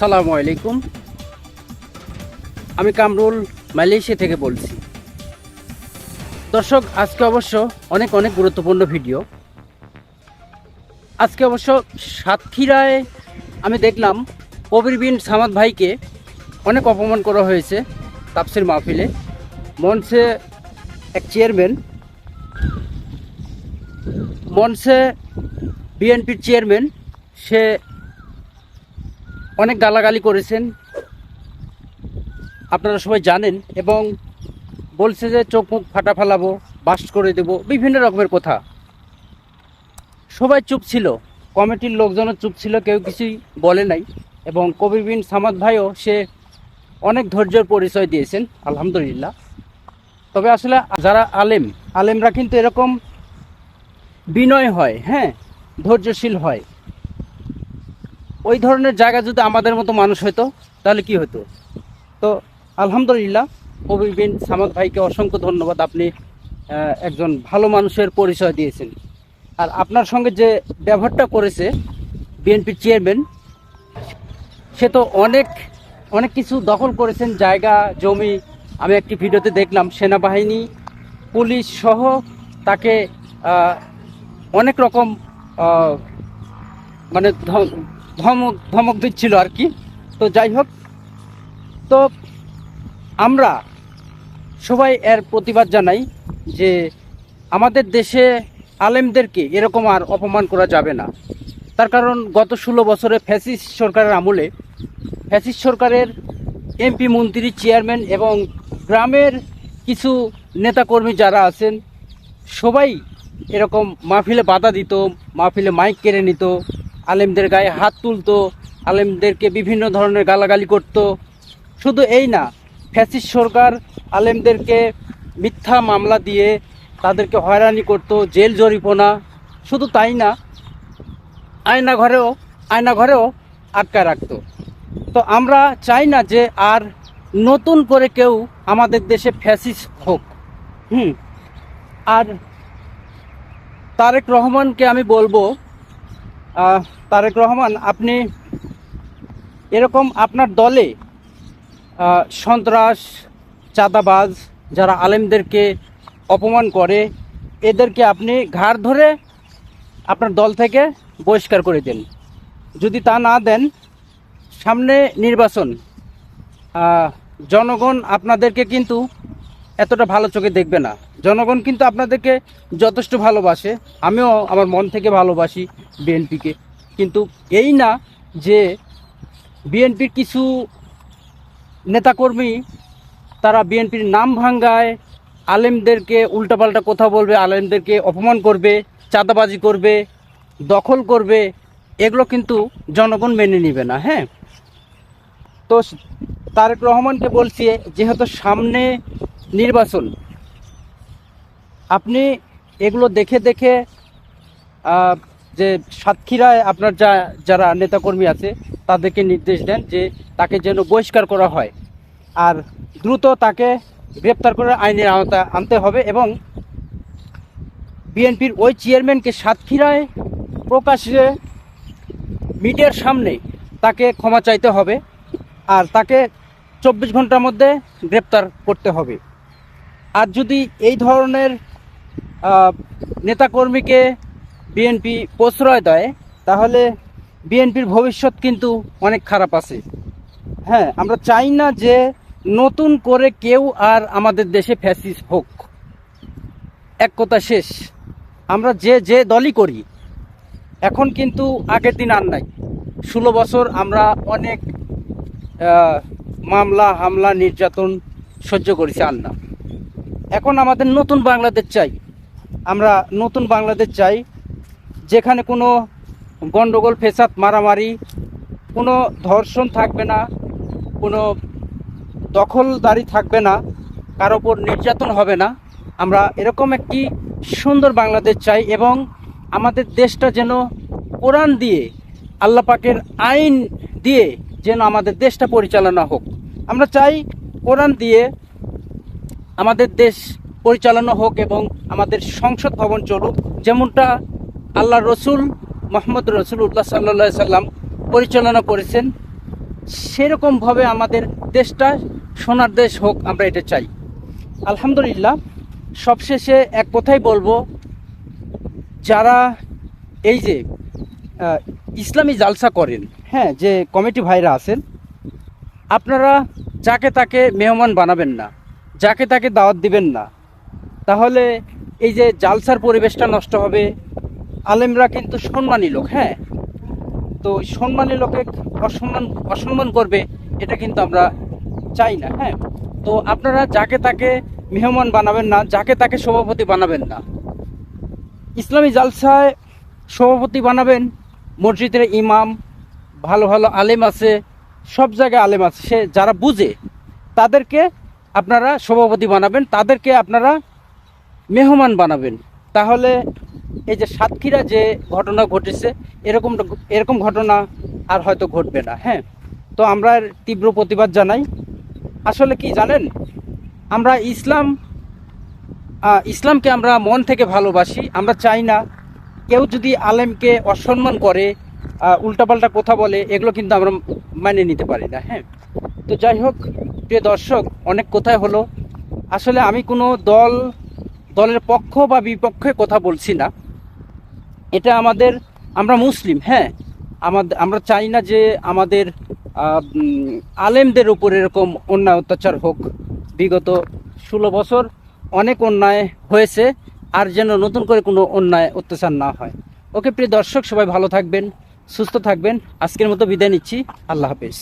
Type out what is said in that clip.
আসসালামু আলাইকুম। আমি কামরুল মালয়েশিয়া থেকে বলছি। দর্শক, আজকে অবশ্য অনেক অনেক গুরুত্বপূর্ণ ভিডিও। আজকে অবশ্য সাতক্ষীরায় আমি দেখলাম কবির বিন সামাদ ভাইকে অনেক অপমান করা হয়েছে তাপসির মাহফিলে। মঞ্চে এক চেয়ারম্যান, মঞ্চে বিএনপির চেয়ারম্যান, সে অনেক গালাগালি করেছেন। আপনারা সবাই জানেন এবং বলছে যে চোখ মুখ ফাটা ফালাবো, বাস্ট করে দেব, বিভিন্ন রকমের কথা। সবাই চুপ ছিল। কমিটির লোকজনও চুপ ছিল, কেউ কিছুই বলে নাই। এবং কবির বিন সামাদ ভাইও সে অনেক ধৈর্যের পরিচয় দিয়েছেন, আলহামদুলিল্লাহ। তবে আসলে যারা আলেম, আলেমরা কিন্তু এরকম বিনয় হয় হ্যাঁ ধৈর্যশীল হয়। ওই ধরনের জায়গা যদি আমাদের মতো মানুষ হতো তাহলে কি হতো তো আলহামদুলিল্লাহ কবির বিন সামাদ ভাইকে অসংখ্য ধন্যবাদ। আপনি একজন ভালো মানুষের পরিচয় দিয়েছেন। আর আপনার সঙ্গে যে ব্যবহারটা করেছে বিএনপির চেয়ারম্যান, সে তো অনেক অনেক কিছু দখল করেছেন। জায়গা, জমি, আমি একটি ভিডিওতে দেখলাম, সেনাবাহিনী, পুলিশ সহ তাকে অনেক রকম মানে ধমক ধমক দিচ্ছিল আর কি। তো যাই হোক, তো আমরা সবাই এর প্রতিবাদ জানাই যে আমাদের দেশে আলেমদেরকে এরকম আর অপমান করা যাবে না। তার কারণ গত ষোলো বছরে ফ্যাসিস সরকারের আমলে ফ্যাসিস সরকারের এমপি, মন্ত্রী, চেয়ারম্যান এবং গ্রামের কিছু নেতাকর্মী যারা আছেন, সবাই এরকম মাহফিলে বাধা দিত, মাহফিলে মাইক কেড়ে নিত আলেমদের গায়ে হাত তুলতো, আলেমদেরকে বিভিন্ন ধরনের গালাগালি করত। শুধু এই না, ফ্যাসিস্ট সরকার আলেমদেরকে মিথ্যা মামলা দিয়ে তাদেরকে হয়রানি করত, জেল জরিপনা। শুধু তাই না, আয়না ঘরেও আয়না ঘরেও আটকা রাখতো। তো আমরা চাই না যে আর নতুন করে কেউ আমাদের দেশে ফ্যাসিস হোক। হুম। আর তারেক রহমানকে আমি বলব তারেক রহমান, আপনি এরকম আপনার দলে সন্ত্রাস, চাঁদাবাজ যারা আলেমদেরকে অপমান করে, এদেরকে আপনি ঘাড় ধরে আপনার দল থেকে বহিষ্কার করে দেন। যদি তা না দেন, সামনে নির্বাচন জনগণ আপনাদেরকে কিন্তু এতটা ভালো চোখে দেখবে না। জনগণ কিন্তু আপনাদেরকে যথেষ্ট ভালোবাসে। আমিও আমার মন থেকে ভালোবাসি বিএনপিকে। কিন্তু এই না যে বিএনপির কিছু নেতাকর্মী তারা বিএনপির নাম ভাঙ্গায়, আলেমদেরকে উল্টাপাল্টা কথা বলবে, আলেমদেরকে অপমান করবে, চাঁদাবাজি করবে, দখল করবে, এগুলো কিন্তু জনগণ মেনে নেবে না হ্যাঁ? তো তারেক রহমানকে বলছি, যেহেতু সামনে নির্বাচন। আপনি এগুলো দেখে দেখে যে সাতক্ষীরায় আপনার যা, যারা নেতাকর্মী আছে, তাদেরকে নির্দেশ দেন যে তাকে যেন বহিষ্কার করা হয়। আর দ্রুত তাকে গ্রেপ্তার করে আইনের আওতায় আনতে হবে এবং বিএনপির ওই চেয়ারম্যানকে সাতক্ষীরায় প্রকাশ্যে মিডিয়ার সামনে তাকে ক্ষমা চাইতে হবে আর তাকে চব্বিশ ঘণ্টার মধ্যে গ্রেপ্তার করতে হবে। আর যদি এই ধরনের নেতাকর্মীকে বিএনপি প্রশ্রয় দেয়, তাহলে বিএনপির ভবিষ্যৎ কিন্তু অনেক খারাপ আছে। হ্যাঁ আমরা চাই না যে নতুন করে কেউ আর আমাদের দেশে ফ্যাসিস হোক। এক কথা শেষ, আমরা যে যে দলই করি, এখন কিন্তু আগের দিন আর নাই। ষোলো বছর আমরা অনেক মামলা, হামলা, নির্যাতন সহ্য করেছি আর না। এখন আমাদের নতুন বাংলাদেশ চাই। আমরা নতুন বাংলাদেশ চাই, যেখানে কোনো গন্ডগোল ফেসাদ মারামারি, কোনো ধর্ষণ থাকবে না, কোনো দখলদারি থাকবে না, কারও ওপর নির্যাতন হবে না। আমরা এরকম একটি সুন্দর বাংলাদেশ চাই এবং আমাদের দেশটা যেন কোরআন দিয়ে, আল্লাহ পাকের আইন দিয়ে যেন আমাদের দেশটা পরিচালনা হোক। আমরা চাই কোরআন দিয়ে আমাদের দেশ পরিচালনা হোক এবং আমাদের সংসদ ভবন চলুক, যেমনটা আল্লাহ রসুল মোহাম্মদ রসুল উল্লাহ সাল্লা সাল্লাম পরিচালনা করেছেন, সেরকমভাবে আমাদের দেশটা সোনার দেশ হোক আমরা এটা চাই। আলহামদুলিল্লাহ, সবশেষে এক কথাই বলব, যারা এই যে ইসলামী জালসা করেন হ্যাঁ যে কমিটি ভাইরা আছেন, আপনারা যাকে তাকে মেহমান বানাবেন না। যাকে তাকে দাওয়াত দিবেন না। তাহলে এই যে জালসার পরিবেশটা নষ্ট হবে, আলেমরা কিন্তু সম্মানী লোক হ্যাঁ? তো সম্মানী লোকে অসম্মান অসম্মান করবে, এটা কিন্তু আমরা চাই না হ্যাঁ? তো আপনারা যাকে তাকে মেহমান বানাবেন না, যাকে তাকে সভাপতি বানাবেন না। ইসলামী জালসায় সভাপতি বানাবেন, মসজিদের ইমাম, ভালো ভালো আলেম আছে, সব জায়গায় আলেম আছে, সে যারা বুঝে, তাদেরকে আপনারা সভাপতি বানাবেন, তাদেরকে আপনারা মেহমান বানাবেন। তাহলে এই যে সাতক্ষীরা যে ঘটনা ঘটেছে, এরকম এরকম ঘটনা আর হয়তো ঘটবে না হ্যাঁ? তো আমরা তীব্র প্রতিবাদ জানাই। আসলে কি জানেন, আমরা ইসলাম ইসলামকে আমরা মন থেকে ভালোবাসি, আমরা চাই না কেউ যদি আলেমকে অসম্মান করে উল্টাপাল্টা কথা বলে, এগুলো কিন্তু আমরা মানে নিতে পারি না হ্যাঁ? তো যাই হোক প্রিয় দর্শক, অনেক কথাই হলো। আসলে আমি কোনো দল, দলের পক্ষ বা বিপক্ষে কথা বলছি না। এটা আমাদের, আমরা মুসলিম হ্যাঁ। আমাদের আমরা চাই না যে আমাদের আলেমদের উপর এরকম অন্যায় অত্যাচার হোক। বিগত ষোলো বছর অনেক অন্যায় হয়েছে, আর যেন নতুন করে কোনো অন্যায় অত্যাচার না হয়। ওকে প্রিয় দর্শক, সবাই ভালো থাকবেন, সুস্থ থাকবেন। আজকের মতো বিদায় নিচ্ছি। আল্লাহ হাফেজ।